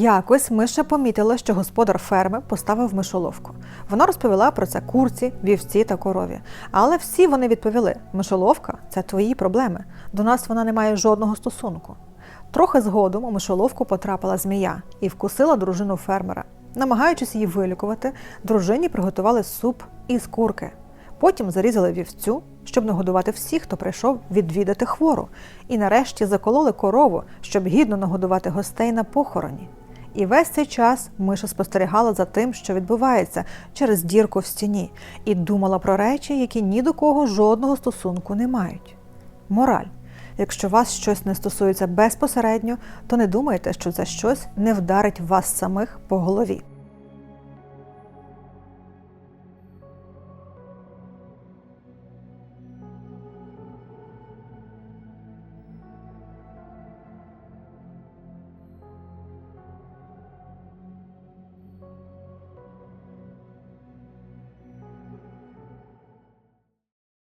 Якось Миша помітила, що господар ферми поставив мишоловку. Вона розповіла про це курці, вівці та корові. Але всі вони відповіли: мишоловка це твої проблеми. До нас вона не має жодного стосунку. Трохи згодом у мишоловку потрапила змія і вкусила дружину фермера. Намагаючись її вилікувати, дружині приготували суп із курки. Потім зарізали вівцю, щоб нагодувати всіх, хто прийшов відвідати хвору, і нарешті закололи корову, щоб гідно нагодувати гостей на похороні. І весь цей час Миша спостерігала за тим, що відбувається через дірку в стіні, і думала про речі, які ні до кого жодного стосунку не мають. Мораль. Якщо вас щось не стосується безпосередньо, то не думайте, що це щось не вдарить вас самих по голові.